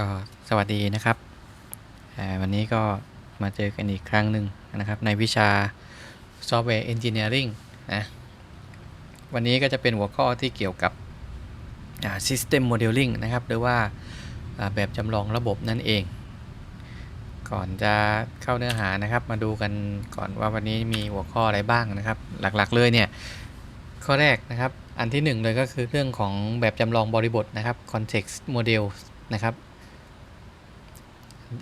ก็สวัสดีนะครับวันนี้ก็มาเจอกันอีกครั้งหนึ่งนะครับ ในวิชา Software Engineering นะวันนี้ก็จะเป็นหัวข้อที่เกี่ยวกับ System Modeling นะครับ หรือว่าอ่าแบบจำลองระบบนั่นเอง ก่อนจะเข้าเนื้อหานะครับ มาดูกันก่อนว่าวันนี้มีหัวข้ออะไรบ้างนะครับ หลักๆเลยเนี่ย ข้อแรกนะครับ อันที่หนึ่งเลยก็คือเรื่องของแบบจำลองบริบทนะครับ context model นะครับ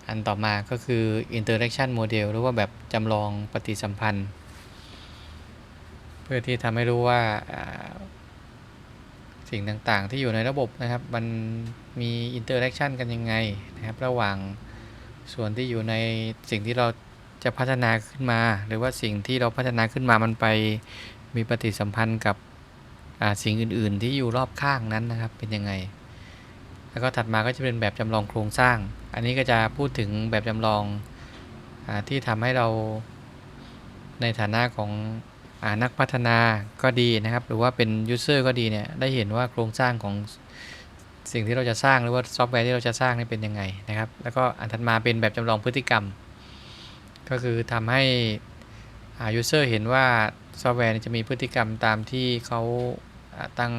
อันต่อมาก็คือ interaction model หรือว่าแบบจำลองปฏิสัมพันธ์ เพื่อที่ทำให้รู้ว่าสิ่งต่างๆ ที่อยู่ในระบบนะครับ มันมี interaction กันยังไงนะครับ ระหว่างส่วนที่อยู่ในสิ่งที่เราจะพัฒนาขึ้นมา หรือว่าสิ่งที่เราพัฒนาขึ้นมามันไปมีปฏิสัมพันธ์กับสิ่งอื่น ๆ ที่อยู่รอบข้างนั้นนะครับเป็นยังไง แล้วก็ถัดมาก็จะเป็นแบบจำลองโครงสร้าง อันนี้ก็จะพูดถึงแบบจำลองอที่ทำให้เราในฐานะของอนักพัฒนาก็ดีนะครับ หรือว่าเป็นยูเซอร์ก็ดีเนี่ยได้เห็นว่าโครงสร้างของสิ่งที่เราจะสร้างหรือว่าซอฟต์แวร์ที่เราจะสร้างนี่เป็นยังไงนะครับ แล้วก็อันถัดมาเป็นแบบจำลองพฤติกรรม ก็คือทำให้ยูเซอร์เห็นว่าซอฟต์แวร์จะมีพฤติกรรมตามที่เขาตั้ง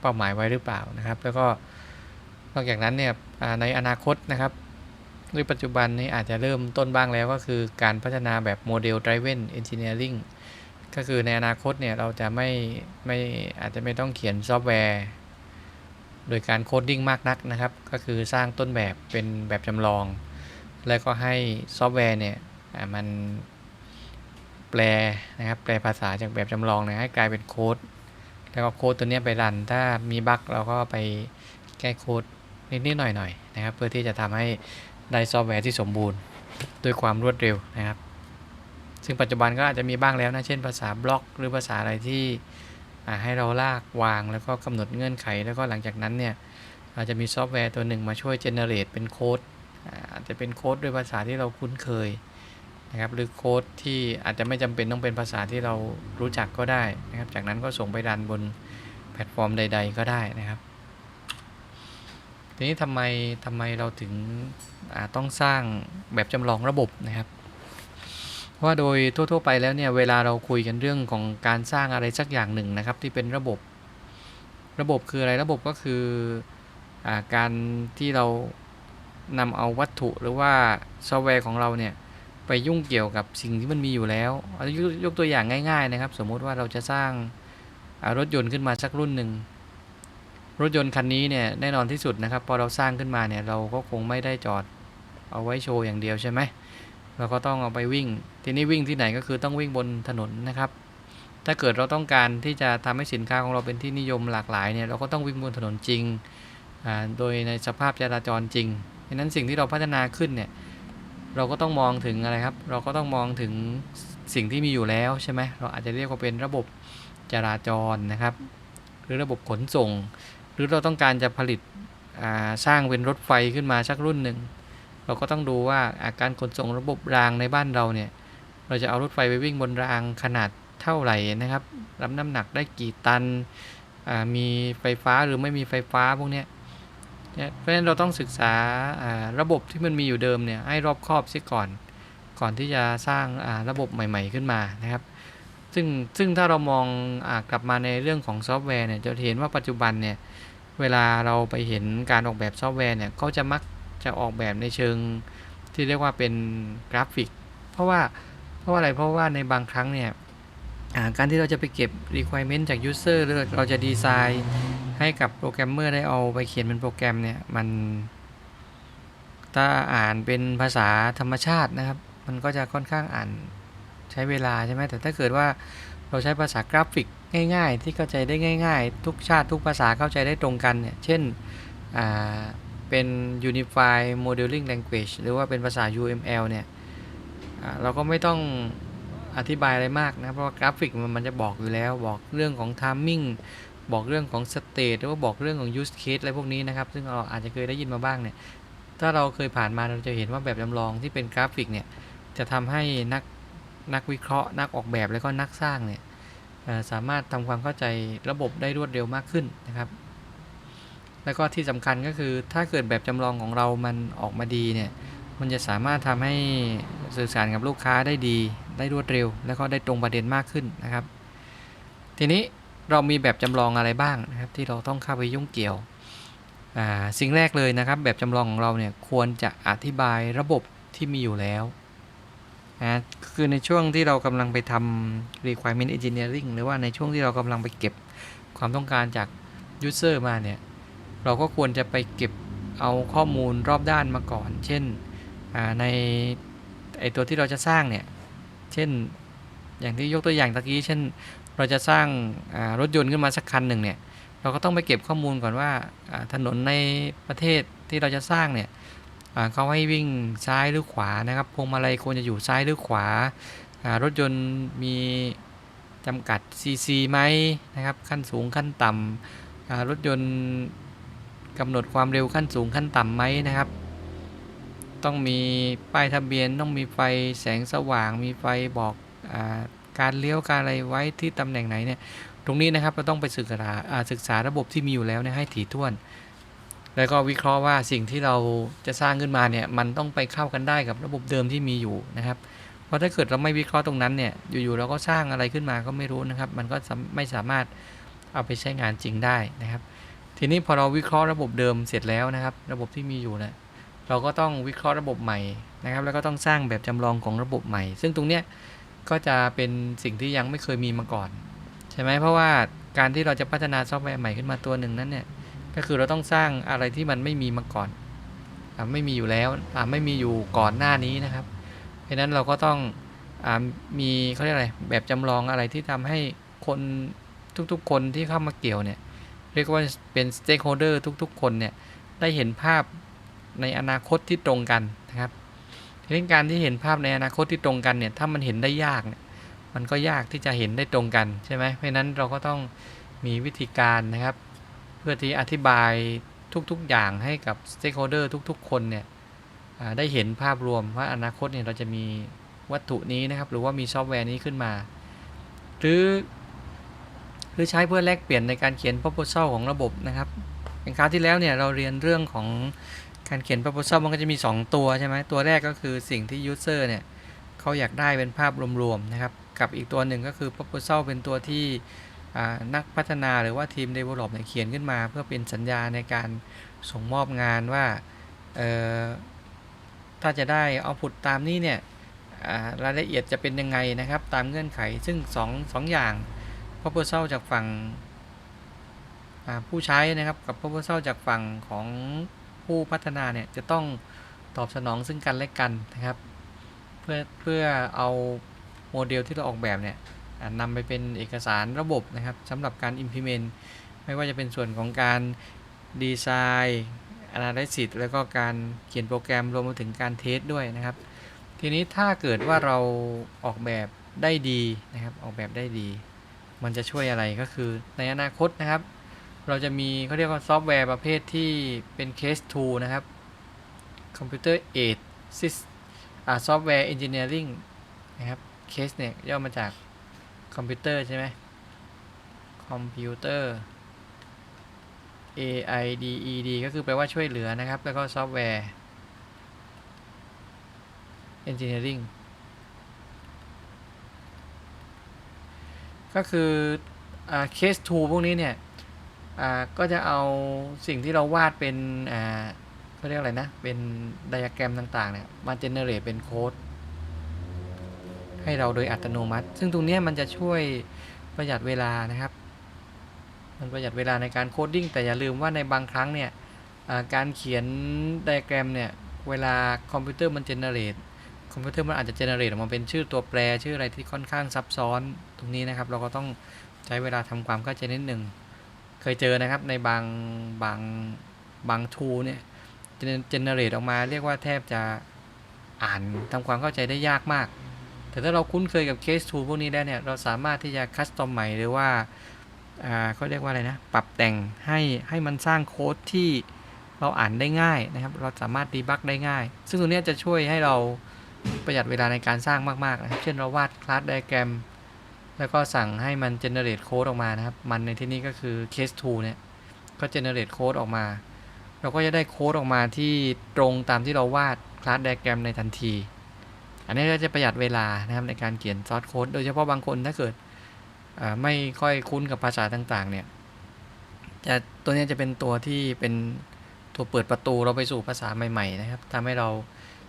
เป้าหมายไว้หรือเปล่านะครับ แล้วก็ นอกจากนั้นเนี่ยในอนาคตนะครับ หรือปัจจุบันนี้อาจจะเริ่มต้นบ้างแล้วก็คือการพัฒนาแบบโมเดล driven engineering ก็คือในอนาคตเนี่ยเราจะไม่ไม่อาจจะไม่ต้องเขียนซอฟต์แวร์ โดยการโคดดิ้งมากนักนะครับ ก็คือสร้างต้นแบบเป็นแบบจำลอง แล้วก็ให้ซอฟต์แวร์เนี่ยมันแปลนะครับแปลภาษาจากแบบจำลองเนี่ยให้กลายเป็นโค้ด แล้วก็โค้ดตัวเนี้ยไปรัน ถ้ามีบั๊กเราก็ไปแก้โค้ด นิดๆหน่อยๆนะครับ เพื่อที่จะทำให้ได้ซอฟต์แวร์ที่สมบูรณ์ด้วยความรวดเร็วนะครับ ซึ่งปัจจุบันก็อาจจะมีบ้างแล้วนะ เช่นภาษาบล็อก หรือภาษาอะไรที่ให้เราลากวางแล้วก็กำหนดเงื่อนไข แล้วก็หลังจากนั้นเนี่ยอาจจะมีซอฟต์แวร์ตัวหนึ่งมาช่วยเจเนเรตเป็นโค้ดอาจจะเป็นโค้ดด้วยภาษาที่เราคุ้นเคยนะครับหรือโค้ดที่อาจจะไม่จำเป็นต้องเป็นภาษาที่เรารู้จักก็ได้นะครับ จากนั้นก็ส่งไปรันบนแพลตฟอร์มใด ๆ ก็ได้นะครับ ทีนี้ทำไมทำไมเราถึงต้องสร้างแบบจำลองระบบนะครับว่าโดยทั่ว ๆ ไปแล้วเนี่ยเวลาเราคุยกันเรื่องของการสร้างอะไรสักอย่างหนึ่งนะครับ ที่เป็นระบบระบบคืออะไรระบบก็คืออการที่เรานำเอาวัตถุหรือว่าซอฟต์แวร์ของเราเนี่ยไปยุ่งเกี่ยวกับสิ่งที่มันมีอยู่แล้วยกยกตัวอย่างง่าย ๆนะครับ สมมุติว่าเราจะสร้างารถยนต์ขึ้นมาสักรุ่นหนึ่ง รถยนต์คันนี้เนี่ยแน่นอนที่สุดนะครับ พอเราสร้างขึ้นมาเนี่ยเราก็คงไม่ได้จอดเอาไว้โชว์อย่างเดียวใช่ไหมเราก็ต้องเอาไปวิ่ง ทีนี้วิ่งที่ไหนก็คือต้องวิ่งบนถนนนะครับ ถ้าเกิดเราต้องการที่จะทำให้สินค้าของเราเป็นที่นิยมหลากหลายเนี่ยเราก็ต้องวิ่งบนถนนจริง โดยในสภาพจราจรจริงดังนั้นสิ่งที่เราพัฒนาขึ้นเนี่ยเราก็ต้องมองถึงอะไรครับ เราก็ต้องมองถึงสิ่งที่มีอยู่แล้วใช่ไหมเราอาจจะเรียกว่าเป็นระบบจราจรนะครับ หรือระบบขนส่ง รือเราต้องการจะผลิตสร้างเป็นรถไฟขึ้นมาสักรุ่นหนึ่ง เราก็ต้องดูว่าอาการขนส่งระบบรางในบ้านเราเนี่ย เราจะเอารถไฟไปวิ่งบนรางขนาดเท่าไหร่นะครับ รับน้ำหนักได้กี่ตัน มีไฟฟ้าหรือไม่มีไฟฟ้าพวกนี้เพราะฉะนั้นเราต้องศึกษาระบบที่มันมีอยู่เดิมเนี่ยให้รอบคอบเสียก่อน ก่อนที่จะสร้างาระบบใหม่ ๆขึ้นมานะครับ ซึ่งซึ่งถ้าเรามองอกลับมาในเรื่องของซอฟต์แวร์เนี่ยจะเห็นว่าปัจจุบันเนี่ย เวลาเราไปเห็นการออกแบบซอฟต์แวร์เนี่ยเขาจะมักจะออกแบบในเชิงที่เรียกว่าเป็นกราฟิก เพราะว่าเพราะว่าอะไรเพราะว่าในบางครั้งเนี่ยการที่เราจะไปเก็บ requirement จาก user หรือเราจะดีไซน์ให้กับโปรแกรมเมอร์ได้เอาไปเขียนเป็นโปรแกรมเนี่ยมันถ้าอ่านเป็นภาษาธรรมชาตินะครับ มันก็จะค่อนข้างอ่านใช้เวลาใช่ไหมแต่ถ้าเกิดว่าเราใช้ภาษากราฟิก ง่ายๆ ที่เข้าใจได้ง่าย ๆ ทุกชาติทุกภาษาเข้าใจได้ตรงกันเนี่ย เช่นเป็น Unified Modeling Language หรือว่าเป็นภาษา UML เนี่ยเราก็ไม่ต้องอธิบายอะไรมากนะ เพราะว่ากราฟิกมันจะบอกอยู่แล้ว บอกเรื่องของ timing บอกเรื่องของ state หรือว่าบอกเรื่องของ use case อะไรพวกนี้นะครับ ซึ่งเราอาจจะเคยได้ยินมาบ้างเนี่ย ถ้าเราเคยผ่านมาเราจะเห็นว่าแบบจำลองที่เป็นกราฟิกเนี่ย จะทำให้นักนักวิเคราะห์ นักออกแบบแล้วก็นักสร้างเนี่ย สามารถทำความเข้าใจระบบได้รวดเร็วมากขึ้นนะครับ แล้วก็ที่สำคัญก็คือถ้าเกิดแบบจำลองของเรามันออกมาดีเนี่ยมันจะสามารถทำให้สื่อสารกับลูกค้าได้ดี ได้รวดเร็ว แล้วก็ได้ตรงประเด็นมากขึ้นนะครับ ทีนี้เรามีแบบจำลองอะไรบ้างนะครับ ที่เราต้องเข้าไปยุ่งเกี่ยวอ่าสิ่งแรกเลยนะครับ แบบจำลองของเราเนี่ยควรจะอธิบายระบบที่มีอยู่แล้ว นะคือในช่วงที่เรากำลังไปทำ requirement engineering หรือว่าในช่วงที่เรากำลังไปเก็บความต้องการจาก user มาเนี่ย เราก็ควรจะไปเก็บเอาข้อมูลรอบด้านมาก่อน เช่นในไอตัวที่เราจะสร้างเนี่ย เช่นอย่างที่ยกตัวอย่างตะกี้ เช่น เราจะสร้างารถยนต์ขึ้นมาสักคันหนึ่งเนี่ย เราก็ต้องไปเก็บข้อมูลก่อนว่าาถนนในประเทศที่เราจะสร้างเนี่ย เขาให้วิ่งซ้ายหรือขวานะครับพวงมาลัยควรจะอยู่ซ้ายหรือขวารถยนต์มีจำกัด cc ไหมนะครับ ขั้นสูงขั้นต่ำรถยนต์กำหนดความเร็วขั้นสูงขั้นต่ำไหมนะครับ ต้องมีป้ายทะเบียนต้องมีไฟแสงสว่าง มีไฟบอกอการเลี้ยวการอะไรไว้ที่ตำแหน่งไหนเนี่ยตรงนี้นะครับเราต้องไปศึกษาอ่าศึกษาระบบที่มีอยู่แล้วเนี่ยให้ถี่ถ้วน แล้วก็วิเคราะห์ว่าสิ่งที่เราจะสร้างขึ้นมาเนี่ยมันต้องไปเข้ากันได้กับระบบเดิมที่มีอยู่นะครับ เพราะถ้าเกิดเราไม่วิเคราะห์ตรงนั้นเนี่ยอยู่ๆเราก็สร้างอะไรขึ้นมาก็ไม่รู้นะครับ มันก็ไม่สามารถเอาไปใช้งานจริงได้นะครับ ทีนี้พอเราวิเคราะห์ระบบเดิมเสร็จแล้วนะครับ ระบบที่มีอยู่เนี่ยเราก็ต้องวิเคราะห์ระบบใหม่นะครับ แล้วก็ต้องสร้างแบบจำลองของระบบใหม่ ซึ่งตรงเนี้ยก็จะเป็นสิ่งที่ยังไม่เคยมีมาก่อน ใช่ไหมเพราะว่าการที่เราจะพัฒนาซอฟต์แวร์ใหม่ขึ้นมาตัวหนึ่งนั้นเนี่ย ก็คือเราต้องสร้างอะไรที่มันไม่มีมาก่อนอไม่มีอยู่แล้วไม่มีอยู่ก่อนหน้านี้นะครับเพราะนั้นเราก็ต้องอมีเขาเรียกอะไรแบบจำลองอะไรที่ทำให้คนทุกๆ คนที่เข้ามาเกี่ยวเนี่ยเรียกว่าเป็น stakeholder ทุก ๆ คนเนี่ยได้เห็นภาพในอนาคตที่ตรงกันนะครับทีนี้การที่เห็นภาพในอนาคตที่ตรงกันเนี่ยถ้ามันเห็นได้ยากเนี่ยมันก็ยากที่จะเห็นได้ตรงกันใช่ไหมเพราะนั้นเราก็ต้องมีวิธีการนะครับ เพื่อที่อธิบายทุกๆอย่างให้กับ stakeholder ทุกๆ คนเนี่ยได้เห็นภาพรวมว่าอนาคตเนี่ยเราจะมีวัตถุนี้นะครับ หรือว่ามีซอฟต์แวร์นี้ขึ้นมา หรือ หรือใช้เพื่อแลกเปลี่ยนในการเขียน proposal ของระบบนะครับอย่างคราวที่แล้วเนี่ยเราเรียนเรื่องของการเขียน proposal มันก็จะมี 2 ตัวใช่ไหมตัวแรกก็คือสิ่งที่ user เนี่ยเขาอยากได้เป็นภาพรวมๆนะครับ กับอีกตัวหนึ่งก็คือ proposal เป็นตัวที่ นักพัฒนาหรือว่าทีม develop เนี่ยเขียนขึ้นมาเพื่อเป็นสัญญาในการส่งมอบงานว่าถ้าจะได้เอาผุดตามนี้เนี่ยรายละเอียดจะเป็นยังไงนะครับ ตามเงื่อนไขซึ่ง2องสองอย่าง proposal จากฝั่งผู้ใช้นะครับกับ proposal จากฝั่งของผู้พัฒนาเนี่ยจะต้องตอบสนองซึ่งกันและกันนะครับ เพื่อเพื่อเอาโมเดลที่เราออกแบบเนี่ย นำไปเป็นเอกสารระบบนะครับสำหรับการ implement ไม่ว่าจะเป็นส่วนของการดีไซน์ analysis แล้วก็การเขียนโปรแกรมรวมไปถึงการเทสด้วยนะครับ ทีนี้ถ้าเกิดว่าเราออกแบบได้ดีนะครับ ออกแบบได้ดี มันจะช่วยอะไรก็คือในอนาคตนะครับ เราจะมีเขาเรียกว่าซอฟต์แวร์ประเภทที่เป็น case tool นะครับ computer aid sys อ่า software engineering นะครับ case เนี่ยย่อมาจาก คอมพิวเตอร์ใช่ไหมคอมพิวเตอร์ A I D E D ก็คือแปลว่าช่วยเหลือนะครับ แล้วก็ซอฟต์แวร์ engineering ก็คืออ่า case tool พวกนี้เนี่ยอ่าก็จะเอาสิ่งที่เราวาดเป็นอ่าเขาเรียกอะไรนะ เป็นไดอะแกรมต่าง ๆ เนี่ย มา generate เป็นโค้ด ให้เราโดยอัตโนมัติ ซึ่งตรงนี้มันจะช่วยประหยัดเวลานะครับ มันประหยัดเวลาในการโคดดิ้งแต่อย่าลืมว่าในบางครั้งเนี่ยการเขียนไดอะแกรมเนี่ยเวลาคอมพิวเตอร์มันเจเนเรตคอมพิวเตอร์มันอาจจะเจเนเรตออกมาเป็นชื่อตัวแปรชื่ออะไรที่ค่อนข้างซับซ้อนตรงนี้นะครับ เราก็ต้องใช้เวลาทำความเข้าใจนิดหนึ่งเคยเจอนะครับในบางบางบางทูเนี่ยเจเนเรตออกมาเรียกว่าแทบจะอ่านทำความเข้าใจได้ยากมาก แต่ถ้าเราคุ้นเคยกับ case tool พวกนี้ได้เนี่ย เราสามารถที่จะคัสตอมใหม่หรือว่าเขาเรียกว่าอะไรนะ ปรับแต่งให้ให้มันสร้างโค้ดที่เราอ่านได้ง่ายนะครับ เราสามารถดีบักได้ง่าย ซึ่งตรงนี้จะช่วยให้เราประหยัดเวลาในการสร้างมากๆนะครับเช่นเราวาดคลาสไดแกรม แล้วก็สั่งให้มัน generate โค้ดออกมานะครับ มันในที่นี้ก็คือ case tool เนี่ย ก็ generate โค้ดออกมา เราก็จะได้โค้ดออกมาที่ตรงตามที่เราวาดคลาส diagram ในทันที อันนี้ก็จะประหยัดเวลานะครับในการเขียนซอสโค้ดโดยเฉพาะบางคนถ้าเกิดไม่ค่อยคุ้นกับภาษาต่างๆเนี่ยจะตัวนี้จะเป็นตัวที่เป็นตัวเปิดประตูเราไปสู่ภาษาใหม่ๆนะครับทำให้เรา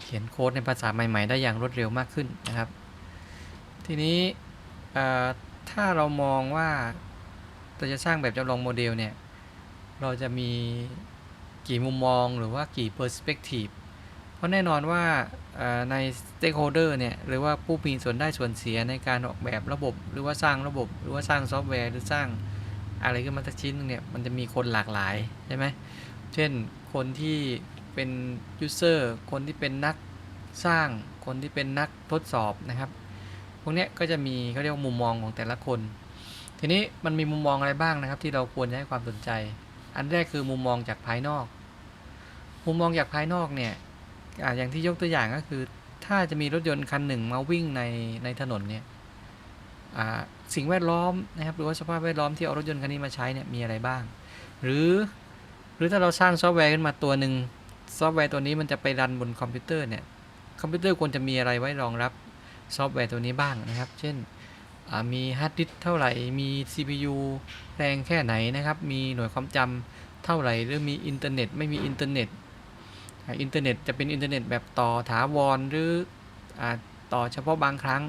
เขียนโค้ดในภาษาใหม่ๆ ได้อย่างรวดเร็วมากขึ้นนะครับ ทีนี้ถ้าเรามองว่าเราจะสร้างแบบจำลองโมเดลเนี่ยเราจะมีกี่มุมมองหรือว่ากี่ perspective เพราะแน่นอนว่า ใน stakeholder เนี่ยหรือว่าผู้มีส่วนได้ส่วนเสียในการออกแบบระบบ หรือว่าสร้างระบบ หรือว่าสร้างซอฟต์แวร์หรือสร้างอะไรขึ้นมาสักชิ้นหนึงเนี่ยมันจะมีคนหลากหลายใช่ไหมเช่นคนที่เป็น user คนที่เป็นนักสร้างคนที่เป็นนักทดสอบนะครับ พวกนี้ก็จะมีเขาเรียกว่ามุมมองของแต่ละคน ทีนี้มันมีมุมมองอะไรบ้างนะครับ ที่เราควรจะให้ความสนใจ อันแรกคือมุมมองจากภายนอก มุมมองจากภายนอกเนี่ย อาอย่างที่ยกตัวอย่างก็คือ ถ้าจะมีรถยนต์คันหนึ่งมาวิ่งในในถนนเนี่ยอ่าสิ่งแวดล้อมนะครับหรือว่าสภาพแวดล้อมที่เอารถยนต์คันนี้มาใช้เนี่ยมีอะไรบ้าง หรือหรือถ้าเราสร้างซอฟต์แวร์ขึ้นมาตัวหนึ่งซอฟต์แวร์ตัวนี้มันจะไปรันบนคอมพิวเตอร์เนี่ยคอมพิวเตอร์ควรจะมีอะไรไว้รองรับซอฟต์แวร์ตัวนี้บ้างนะครับ เช่นอ่ามีฮาร์ดดิสก์เท่าไหร่ มี CPU แรงแค่ไหนนะครับ มีหน่วยความจำเท่าไหร่ หรือมีอินเทอร์เน็ต ไม่มีอินเทอร์เน็ต อินเทอร์เน็ตจะเป็นอินเทอร์เน็ตแบบต่อถาวรหรืออต่อเฉพาะบางครั้ง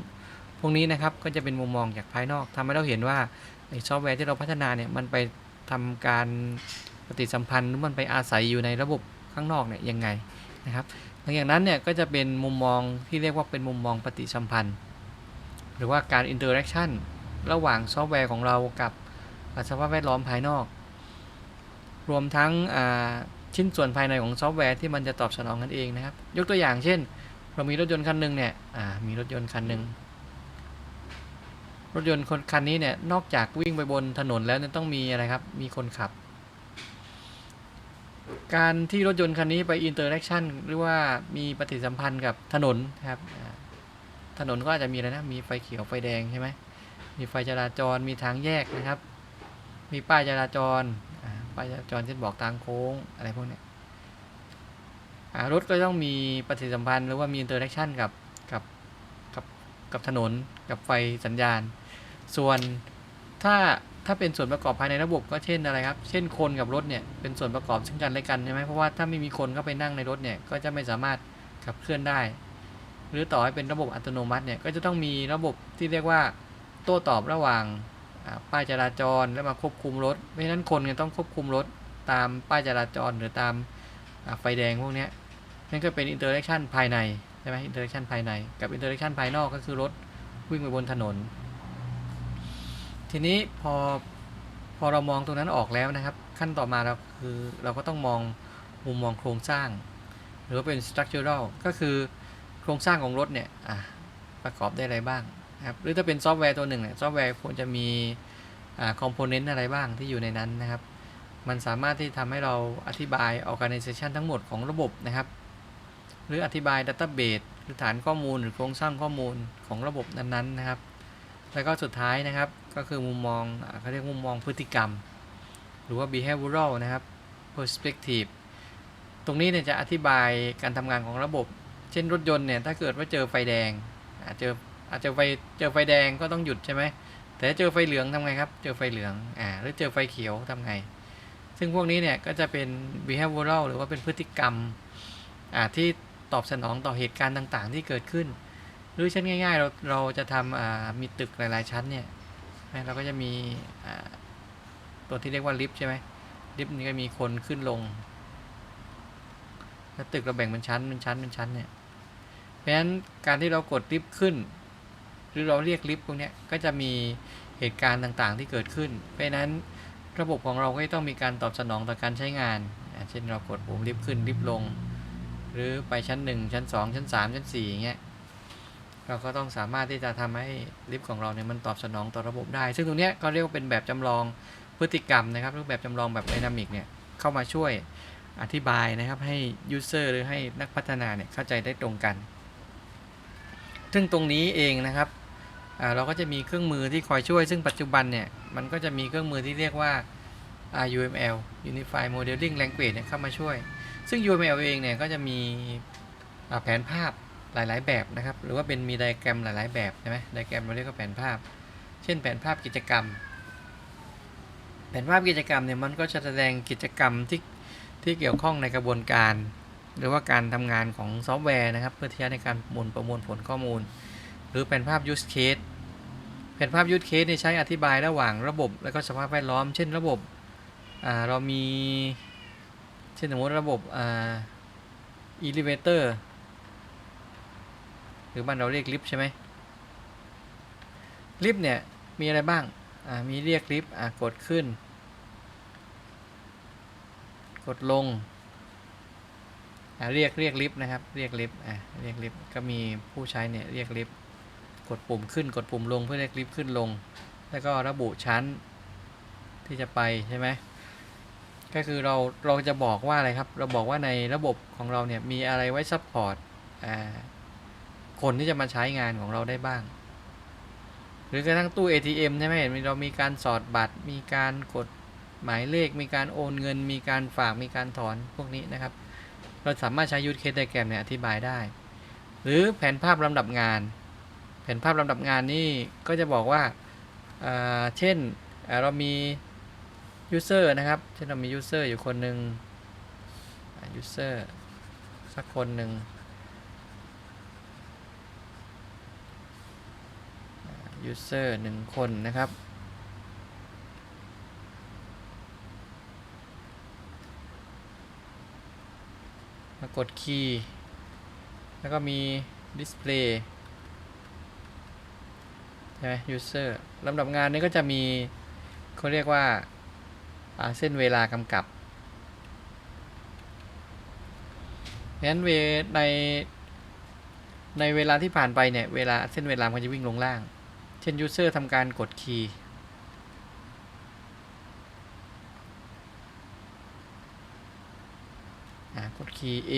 พวกนี้นะครับก็จะเป็นมุมมองจากภายนอกทำให้เราเห็นว่าไอ้ซอฟต์แวร์ที่เราพัฒนาเนี่ยมันไปทำการปฏิสัมพันธ์หรือมันไปอาศัยอยู่ในระบบข้างนอกเนี่ยยังไงนะครับหลังจากนั้นเนี่ยก็จะเป็นมุมมองที่เรียกว่าเป็นมุมมองปฏิสัมพันธ์ หรือว่าการอินเตอร์แอคชั่นระหว่างซอฟต์แวร์ของเรากับสภาพแวดล้อมภายนอก รวมทั้งอ่า ชิ้นส่วนภายในของซอฟต์แวร์ที่มันจะตอบสนองกันเองนะครับ ยกตัวอย่างเช่น เรามีรถยนต์คันหนึ่งเนี่ยอ่ามีรถยนต์คันหนึ่งรถยนต์คนคันนี้เนี่ยนอกจากวิ่งไปบนถนนแล้วเนี่ยต้องมีอะไรครับ มีคนขับ การที่รถยนต์คันนี้ไปอินเตอร์แอคชั่นหรือว่ามีปฏิสัมพันธ์กับถนนครับ ถนนก็อาจจะมีอะไรนะ มีไฟเขียวไฟแดงใช่ไหมมีไฟจราจร มีทางแยกนะครับ มีป้ายจราจร ป้ายจราจรเช่นบอกทางโค้งอะไรพวกนี้รถก็ต้องมีปฏิสัมพันธ์หรือว่ามีอินเตอร์แอคชั่นกับกับกับกับถนน กับไฟสัญญาณ ส่วนถ้าถ้าเป็นส่วนประกอบภายในระบบก็เช่นอะไรครับ เช่นคนกับรถเนี่ยเป็นส่วนประกอบซึ่งกันและกันใช่ไหมเพราะว่าถ้าไม่มีคนเข้าไปนั่งในรถเนี่ยก็จะไม่สามารถขับเคลื่อนได้ หรือต่อให้เป็นระบบอัตโนมัติเนี่ยก็จะต้องมีระบบที่เรียกว่าโต้ตอบระหว่าง ป้ายจราจรแล้วมาควบคุมรถ เพราะฉะนั้นคนก็ต้องควบคุมรถตามป้ายจราจรหรือตามไฟแดงพวกนี้นั่นก็เป็นอินเตอร์แอคชั่นภายในใช่ไหมอินเตอร์แอคชั่นภายในกับอินเตอร์แอคชั่นภายนอกก็คือรถวิ่งไปบนถนน ทีนี้พอพอเรามองตรงนั้นออกแล้วนะครับ ขั้นต่อมาเราคือเราก็ต้องมองมุมมองโครงสร้าง หรือว่าเป็น structural ก็คือโครงสร้างของรถเนี่ยประกอบได้อะไรบ้าง นะครับหรือถ้าเป็นซอฟต์แวร์ตัวหนึ่งเนี่ยซอฟต์แวร์ควรจะมีคอมโพเนนต์อะไรบ้างที่อยู่ในนั้นนะครับ มันสามารถที่ทำให้เราอธิบาย organization ทั้งหมดของระบบนะครับ หรืออธิบาย database หรือฐานข้อมูลหรือโครงสร้างข้อมูลของระบบนั้นๆนะครับ แล้วก็สุดท้ายนะครับก็คือมุมมองเขาเรียกมุมมองพฤติกรรม หรือว่า behavioral นะครับ perspective ตรงนี้เนี่ยจะอธิบายการทำงานของระบบ เช่นรถยนต์เนี่ยถ้าเกิดว่าเจอไฟแดงเจอ อาจจะไฟเจอไฟแดงก็ต้องหยุดใช่ไหมแต่เจอไฟเหลืองทำไงครับ เจอไฟเหลืองอ่าหรือเจอไฟเขียวทำไง ซึ่งพวกนี้เนี่ยก็จะเป็น behavioral หรือว่าเป็นพฤติกรรมอ่าที่ตอบสนองต่อเหตุการณ์ต่างๆ ที่เกิดขึ้น หรือเช่นง่าย ๆ เราเราจะทำอ่ามีตึกหลายๆชั้นเนี่ยเราก็จะมีอ่าตัวที่เรียกว่าลิฟต์ใช่ไหมลิฟต์นี่ก็มีคนขึ้นลงแล้วตึกเราแบ่งเป็นชั้นเป็นชั้นเป็นชั้นเนี่ยเพราะฉะนั้นการที่เรากดลิฟต์ขึ้น หรือเราเรียกลิฟต์พวกนี้ก็จะมีเหตุการณ์ต่างๆ ที่เกิดขึ้น เพราะนั้นระบบของเราก็ต้องมีการตอบสนองต่อการใช้งาน เช่นเรากดปุ่มลิฟต์ขึ้นลิฟต์ลง หรือไปชั้น 1 ชั้น 2 ชั้น 3 ชั้น4อย่างเงี้ยเราก็ต้องสามารถที่จะทำให้ลิฟต์ของเราเนี่ยมันตอบสนองต่อระบบได้ ซึ่งตรงนี้ก็เรียกว่าเป็นแบบจำลองพฤติกรรมนะครับรูปแบบจำลองแบบไดนามิกเนี่ยเข้ามาช่วยอธิบายนะครับให้ user หรือให้นักพัฒนาเนี่ยเข้าใจได้ตรงกัน ซึ่งตรงนี้เองนะครับ เราก็จะมีเครื่องมือที่คอยช่วย ซึ่งปัจจุบันเนี่ย มันก็จะมีเครื่องมือที่เรียกว่า UML Unified Modeling Language เนี่ยเข้ามาช่วย ซึ่ง UML เองเนี่ยก็จะมีแผนภาพหลาย ๆ แบบนะครับ หรือว่าเป็นมีไดแกรมหลาย ๆ แบบใช่ไหมไดแกรมเราเรียกว่าแผนภาพ เช่นแผนภาพกิจกรรม แผนภาพกิจกรรมเนี่ยมันก็จะแสดงกิจกรรมที่ที่เกี่ยวข้องในกระบวนการ หรือว่าการทำงานของซอฟต์แวร์นะครับ เพื่อที่จะในการประมวลประมวลผลข้อมูล หรือแผนภาพ use case ผนภาพ use case เนี่ยใช้อธิบายระหว่างระบบ และก็สภาพแวดล้อม เช่นระบบเรามีเช่นสมมติระบบอ่า elevator หรือบ้านเราเรียกลิฟต์ใช่ไหมลิฟต์เนี่ยมีอะไรบ้างมีเรียกลิฟต์กดขึ้น กดลงเรียกเรียกลิฟต์นะครับเรียกลิฟต์เรียกลิฟต์ก็มีผู้ใช้เนี่ยเรียกลิฟต์ กดปุ่มขึ้นกดปุ่มลงเพื่อเรียกลิฟต์ขึ้นลง แล้วก็ระบุชั้นที่จะไปใช่ไหมก็คือเราเราจะบอกว่าอะไรครับ เราบอกว่าในระบบของเราเนี่ยมีอะไรไว้ซัพพอร์ตคนที่จะมาใช้งานของเราได้บ้าง หรือกระทั่งตู้ ATM ใช่ไหมเห็นเรามีการสอดบัตร มีการกดหมายเลข มีการโอนเงิน มีการฝากมีการถอนพวกนี้นะครับ เราสามารถใช้ยู e เคสไดแกรมเนี่ยอธิบายได้ หรือแผนภาพลำดับงาน แผนภาพลำดับงานนี่ก็จะบอกว่าอ่าเช่นเรามี user นะครับ เช่นเรามี user อยู่คนหนึ่ง user สักคนหนึ่ง user หนึ่งคนนะครับ มากดคีย์ แล้วก็มี display ใช่ไหม user ลำดับงานนี้ก็จะมีเขาเรียกว่าเส้นเวลากำกับงั้นเวในในเวลาที่ผ่านไปเนี่ย เวลาเส้นเวลามันจะวิ่งลงล่าง เช่น user ทำการกดคีย์กดคีย์ A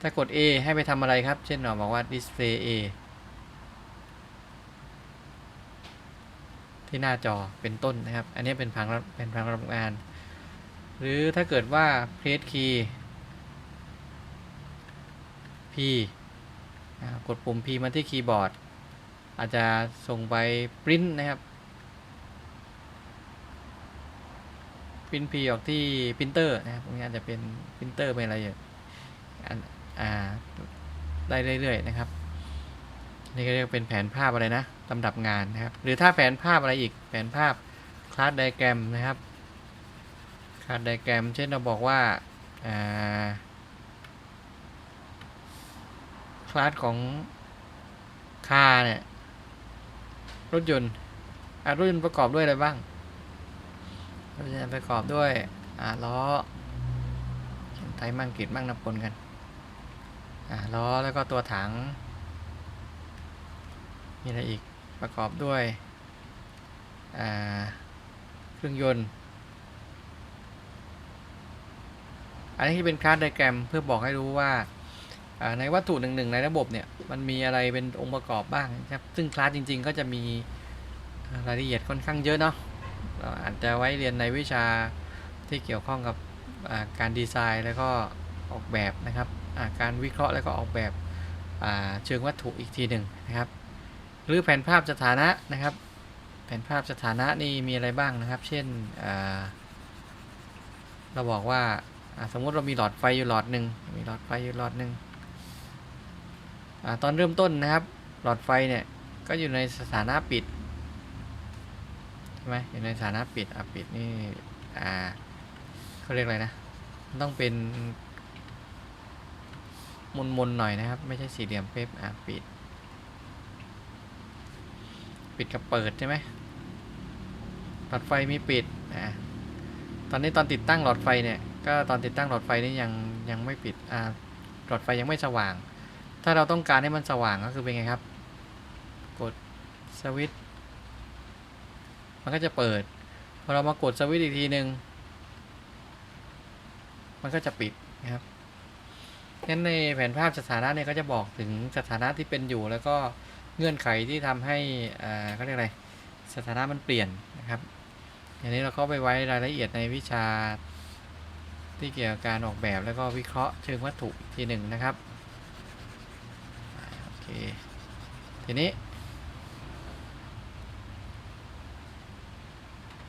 ถ้ากด A ให้ไปทำอะไรครับ เช่นเราบอกว่า display A ที่หน้าจอเป็นต้นนะครับ อันนี้เป็นพังเป็นพังรับงาน หรือถ้าเกิดว่า press key P กดปุ่ม P มาที่คีย์บอร์ด อาจจะส่งไปปริ้นนะครับปริ้น P ออกที่ปรินเตอร์นะครับตรงนี้อาจจะเป็นปรินเตอร์เป็นอะไรอย่างอันอ่าได้เรื่อยๆนะครับ นี่ก็เรียกเป็นแผนภาพอะไรนะ ลำดับงานนะครับ หรือถ้าแผนภาพอะไรอีก แผนภาพคลาสไดแกรมนะครับคลาสไดแกรม เช่นเราบอกว่าคลาสของคาเนี่ยรถยนต์รถยนต์ประกอบด้วยอะไรบ้างรถยนต์ประกอบด้วยล้อไทยมั่งกฤษมั่งนับปนกันล้อแล้วก็ตัวถังมีอะไรอีก ประกอบด้วยเครื่องยนต์ อันนี้ที่เป็นคลาสไดแกรมเพื่อบอกให้รู้ว่าในวัตถุหนึ่งๆในระบบเนี่ยมันมีอะไรเป็นองค์ประกอบบ้างนะครับซึ่งคลาสจริง ๆ ก็จะมีรายละเอียดค่อนข้างเยอะเนาะเราอาจจะไว้เรียนในวิชาที่เกี่ยวข้องกับการดีไซน์แล้วก็ออกแบบนะครับการวิเคราะห์แล้วก็ออกแบบเชิงวัตถุอีกทีหนึ่งนะครับ หรือแผนภาพสถานะนะครับ แผนภาพสถานะนี่มีอะไรบ้างนะครับ เช่นเราบอกว่าสมมติเรามีหลอดไฟอยู่หลอดหนึ่งมีหลอดไฟอยู่หลอดหนึ่งอตอนเริ่มต้นนะครับ หลอดไฟเนี่ยก็อยู่ในสถานะปิดใช่ไหมอยู่ในสถานะปิดอะปิดนี่อ่าเขาเรียกอะไรนะต้องเป็นมนๆหน่อยนะครับ ไม่ใช่สี่เหลี่ยมเป๊บอะปิด ปิดกับเปิดใช่ไหมหลอดไฟมีปิดอ่าตอนนี้ตอนติดตั้งหลอดไฟเนี่ย ก็ตอนติดตั้งหลอดไฟนี่ยังยังไม่ปิดอ่าหลอดไฟยังไม่สว่าง ถ้าเราต้องการให้มันสว่างก็คือเป็นไงครับ กดสวิตช์มันก็จะเปิด พอเรามากดสวิตช์อีกทีหนึ่งมันก็จะปิดนะครับงั้นในแผนภาพสถานะเนี่ยก็จะบอกถึงสถานะที่เป็นอยู่แล้วก็ เงื่อนไขที่ทำให้อ่าเขาเรียกอะไรสถานะมันเปลี่ยนนะครับรอันนี้เราก็ไปไว้รายละเอียดในวิชาที่เกี่ยวกับการออกแบบแล้วก็วิเคราะห์เชิงวัตถุทีหนึ่งนะครับโอเคทีนี้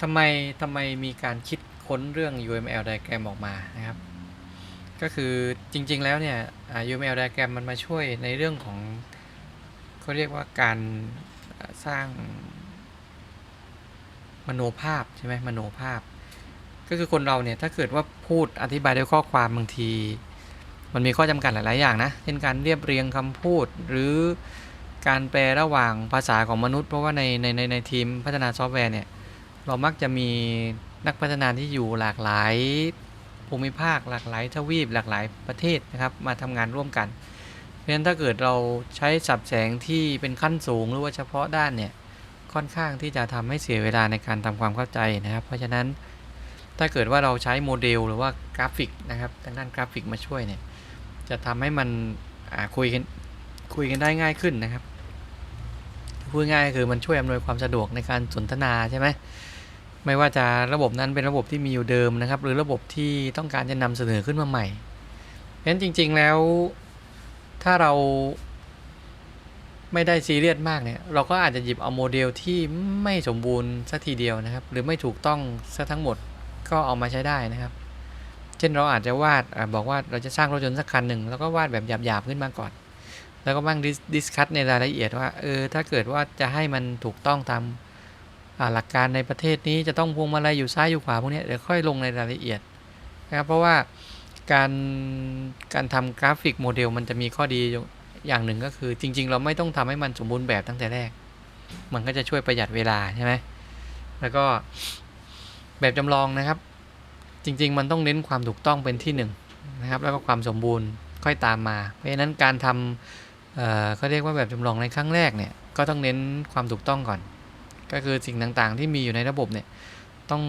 ทำไมทำไมมีการคิดค้นเรื่อง UML diagram ออกมานะครับ ก็คือจริงๆแล้วเนี่ย UML diagram มันมาช่วยในเรื่องของ เขาเรียกว่าการสร้างมโนภาพใช่ไหมมโนภาพ ก็คือคนเราเนี่ยถ้าเกิดว่าพูดอธิบายด้วยข้อความบางที มันมีข้อจำกัดหลาย ๆ อย่างนะ เช่นการเรียบเรียงคำพูด หรือการแปลระหว่างภาษาของมนุษย์ เพราะว่าในในในในทีมพัฒนาซอฟต์แวร์เนี่ยเรามักจะมีนักพัฒนาที่อยู่หลากหลายภูมิภาค หลากหลายทวีป หลากหลายประเทศนะครับ มาทำงานร่วมกัน เพราะฉะนั้นถ้าเกิดเราใช้สับแสงที่เป็นขั้นสูงหรือว่าเฉพาะด้านเนี่ยค่อนข้างที่จะทำให้เสียเวลาในการทำความเข้าใจนะครับ เพราะฉะนั้นถ้าเกิดว่าเราใช้โมเดลหรือว่ากราฟิกนะครับทางด้านกราฟิกมาช่วยเนี่ยจะทำให้มันคุยกันคุยกันได้ง่ายขึ้นนะครับพูดง่ายคือมันช่วยอำนวยความสะดวกในการสนทนาใช่ไหมไม่ว่าจะระบบนั้นเป็นระบบที่มีอยู่เดิมนะครับ หรือระบบที่ต้องการจะนำเสนอขึ้นมาใหม่เพราะฉะนั้นจริง ๆ แล้ว ถ้าเราไม่ได้ซีเรียสมากเนี่ย เราก็อาจจะหยิบเอาโมเดลที่ไม่สมบูรณ์สักทีเดียวนะครับ หรือไม่ถูกต้องซะทั้งหมดก็เอามาใช้ได้นะครับ เช่นเราอาจจะวาดอบอกว่าเราจะสร้างรถยนต์สักคันหนึ่งแล้วก็วาดแบบหยาบๆขึ้นมาก่อน แล้วก็บ้างดิสคัตในรายละเอียดว่าเออถ้าเกิดว่าจะให้มันถูกต้องตามหลักการในประเทศนี้จะต้องพวงมาลัยอยู่ซ้ายอยู่ขวาพวกนี้เดี๋ยวค่อยลงในรายละเอียดนะครับเพราะว่า การการทำกราฟิกโมเดลมันจะมีข้อดีอย่างหนึ่งก็คือ จริง ๆ เราไม่ต้องทำให้มันสมบูรณ์แบบตั้งแต่แรก มันก็จะช่วยประหยัดเวลาใช่ไหมแล้วก็แบบจำลองนะครับ จริง ๆ มันต้องเน้นความถูกต้องเป็นที่หนึ่งนะครับ แล้วก็ความสมบูรณ์ค่อยตามมา เพราะฉะนั้นการทำเอ่อเขาเรียกว่าแบบจำลองในครั้งแรกเนี่ยก็ต้องเน้นความถูกต้องก่อน ก็คือสิ่งต่างๆ ที่มีอยู่ในระบบเนี่ย ต้อง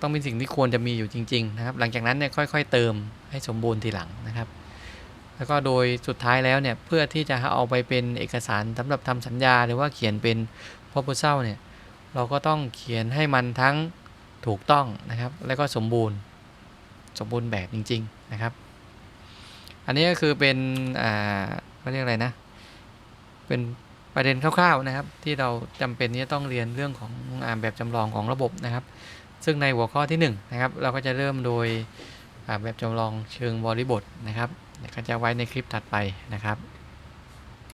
ต้องเป็นสิ่งที่ควรจะมีอยู่จริง ๆ นะครับ หลังจากนั้นเนี่ยค่อย ๆ เติมให้สมบูรณ์ทีหลังนะครับ แล้วก็โดยสุดท้ายแล้วเนี่ยเพื่อที่จะเอาไปเป็นเอกสารสำหรับทำสัญญา หรือว่าเขียนเป็น proposal เนี่ยเราก็ต้องเขียนให้มันทั้งถูกต้องนะครับ แล้วก็สมบูรณ์สมบูรณ์แบบจริง ๆนะครับ อันนี้ก็คือเป็นอ่าเขาเรียกอะไรนะ เป็นประเด็นคร่าวๆนะครับ ที่เราจำเป็นที่จะต้องเรียนเรื่องของอาแบบจำลองของระบบนะครับ ซึ่งในหัวข้อที่1นงนะครับเราก็จะเริ่มโดยแบบจำลองเชิงบริบทนะครับก็จะไว้ในคลิปถัดไปนะครับ